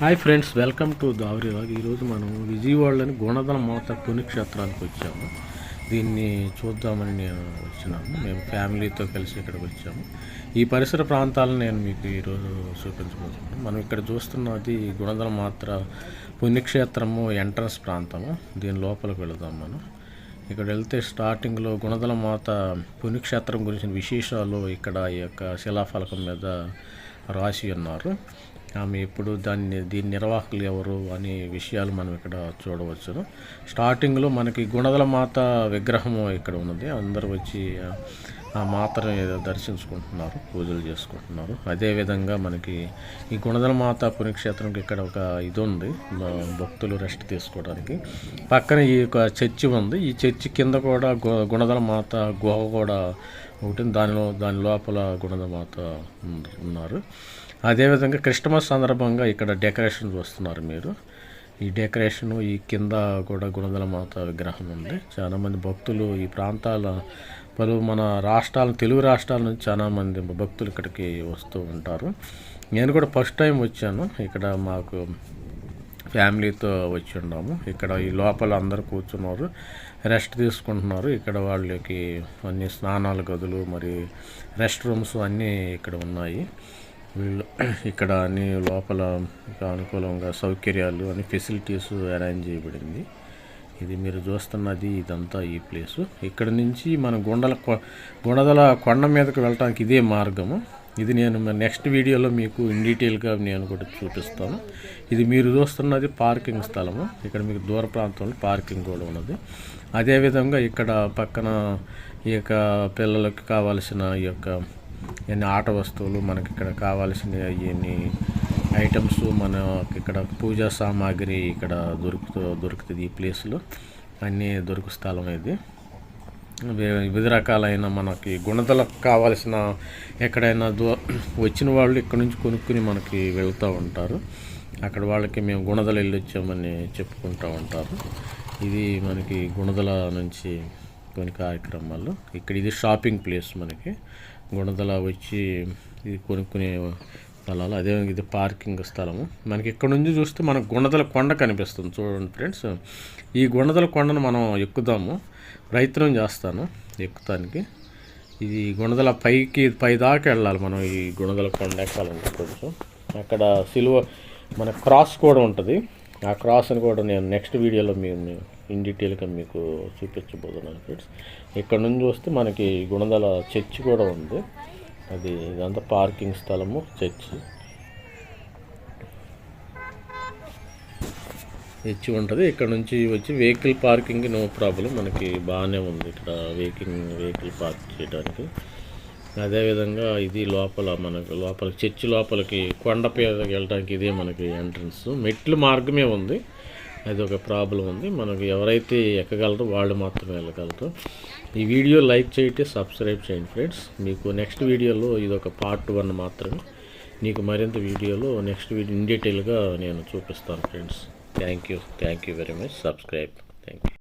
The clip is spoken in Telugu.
హాయ్ ఫ్రెండ్స్ వెల్కమ్ టు దావరివాగ్ ఈరోజు మనం విజయవాడలోని గుణదల మాత పుణ్యక్షేత్రానికి వచ్చాము. దీన్ని చూద్దామని నేను వచ్చినాము మేము ఫ్యామిలీతో కలిసి ఇక్కడికి వచ్చాము. ఈ పరిసర ప్రాంతాలను నేను మీకు ఈరోజు చూపించబోతున్నాను. మనం ఇక్కడ చూస్తున్నది గుణదల మాత్ర పుణ్యక్షేత్రము ఎంట్రన్స్ ప్రాంతము. దీని లోపలికి వెళదాం మనం. ఇక్కడ వెళ్తే స్టార్టింగ్లో గుణదల మాత పుణ్యక్షేత్రం గురించిన విశేషాలు ఇక్కడ ఈ యొక్క శిలాఫలకం మీద రాసి ఉన్నారు ఆమె ఇప్పుడు దాన్ని దీని నిర్వాహకులు ఎవరు అనే విషయాలు మనం ఇక్కడ చూడవచ్చును స్టార్టింగ్లో మనకి గుణదల మాత విగ్రహము ఇక్కడ ఉన్నది. అందరూ వచ్చి ఆ- మాతను దర్శించుకుంటున్నారు పూజలు చేసుకుంటున్నారు. అదేవిధంగా మనకి ఈ గుణదల మాత పుణ్యక్షేత్రంకి ఇక్కడ ఒక ఇది ఉంది భక్తులు రెస్ట్ తీసుకోవడానికి. పక్కన ఈ యొక్క చర్చి ఉంది. ఈ చర్చి కింద కూడా గు- గుణదల మాత గుహ కూడా ఒకటి ఉంది. దానిలో దాని లోపల గుణదల మాత ఉన్నారు. అదేవిధంగా క్రిస్టమస్ సందర్భంగా ఇక్కడ డెకరేషన్ చూస్తున్నారు మీరు. ఈ డెకరేషన్ ఈ కింద కూడా గుణదల మాత విగ్రహం ఉంది. చాలామంది భక్తులు ఈ ప్రాంతాల పలు మన రాష్ట్రాల తెలుగు రాష్ట్రాల నుంచి చాలామంది భక్తులు ఇక్కడికి వస్తూ ఉంటారు. నేను కూడా ఫస్ట్ టైం వచ్చాను. ఇక్కడ మాకు ఫ్యామిలీతో వచ్చి ఉన్నాము. ఇక్కడ ఈ లోపల అందరు కూర్చున్నారు. రెస్ట్ తీసుకుంటున్నారు. ఇక్కడ వాళ్ళకి అన్ని స్నానాల గదులు మరి రెస్ట్ రూమ్స్ అన్నీ ఇక్కడ ఉన్నాయి. వీళ్ళు ఇక్కడ అన్ని లోపల అనుకూలంగా సౌకర్యాలు అన్ని ఫెసిలిటీస్ అరేంజ్ చేయబడింది. ఇది మీరు చూస్తున్నది ఇదంతా ఈ ప్లేసు. ఇక్కడ నుంచి మన గుండల కొ- గుణదల కొండ మీదకి వెళ్ళటానికి ఇదే మార్గము. ఇది నేను నెక్స్ట్ వీడియోలో మీకు ఇన్ డీటెయిల్గా నేను కూడా చూపిస్తాను. ఇది మీరు చూస్తున్నది పార్కింగ్ స్థలము. ఇక్కడ మీకు దూర ప్రాంతంలో పార్కింగ్ కూడా ఉన్నది. అదేవిధంగా ఇక్కడ పక్కన ఈ యొక్క పిల్లలకి కావాల్సిన ఈ యొక్క ఎన్ని ఆట వస్తువులు మనకి ఇక్కడ కావాల్సిన ఇవన్నీ ఐటమ్స్ మనకి ఇక్కడ పూజా సామాగ్రి ఇక్కడ దొరుకుతూ దొరుకుతుంది ఈ ప్లేస్లో. అన్నీ దొరుకు స్థలం ఇది. వివిధ రకాలైన మనకి గుణదలకు కావాల్సిన ఎక్కడైనా దూ వచ్చిన వాళ్ళు ఇక్కడ నుంచి కొనుక్కుని మనకి వెళ్తూ ఉంటారు. అక్కడ వాళ్ళకి మేము గుణదల వెళ్ళి వచ్చామని చెప్పుకుంటూ ఉంటారు. ఇది మనకి గుణదల నుంచి కొన్ని కార్యక్రమాలు. ఇక్కడ ఇది షాపింగ్ ప్లేస్ మనకి. గుణదల వచ్చి ఇది కొనుక్కునే స్థలాలు. అదే ఇది పార్కింగ్ స్థలము. మనకి ఇక్కడ నుంచి చూస్తే మనకు గుణదల కొండ కనిపిస్తుంది. చూడండి ఫ్రెండ్స్. ఈ గుణదల కొండను మనం ఎక్కుదాము. ప్రయత్నం చేస్తాను ఎక్కుతానికి. ఇది గుణదల పైకి పై దాకా వెళ్ళాలి మనం ఈ గుణదల కొండ ఎక్కాలంటే కొంచెం. అక్కడ సిలువ మన క్రాస్ కూడా ఉంటుంది. ఆ క్రాస్ని కూడా నేను నెక్స్ట్ వీడియోలో మేము ఇన్ డీటెయిల్గా మీకు చూపించబోతున్నాను ఫ్రెండ్స్. ఇక్కడ నుంచి చూస్తే మనకి గుణదల చర్చి కూడా ఉంది. అది ఇదంతా పార్కింగ్ స్థలము చర్చి. చర్చి ఉంటుంది. ఇక్కడ నుంచి వచ్చి వెహికల్ పార్కింగ్ నో ప్రాబ్లం మనకి బాగానే ఉంది ఇక్కడ వెహికల్ వెహికల్ పార్క్ చేయడానికి. అదేవిధంగా ఇది లోపల మనకు లోపల చర్చి లోపలికి కొండ వెళ్ళడానికి ఇదే మనకి ఎంట్రన్స్. మెట్లు మార్గమే ఉంది. అది ఒక ప్రాబ్లం ఉంది. మనకు ఎవరైతే ఎక్కగలరో వాళ్ళు మాత్రమే వెళ్ళగలరు. ఈ వీడియో లైక్ చేయండి సబ్స్క్రైబ్ చేయండి ఫ్రెండ్స్. మీకు నెక్స్ట్ వీడియోలో ఇది ఒక పార్ట్ వన్ మాత్రమే. నీకు మరింత వీడియోలో నెక్స్ట్ వీడియో ఇన్ డీటెయిల్గా నేను చూపిస్తాను friends. Thank you. Thank you very much. Subscribe. Thank you.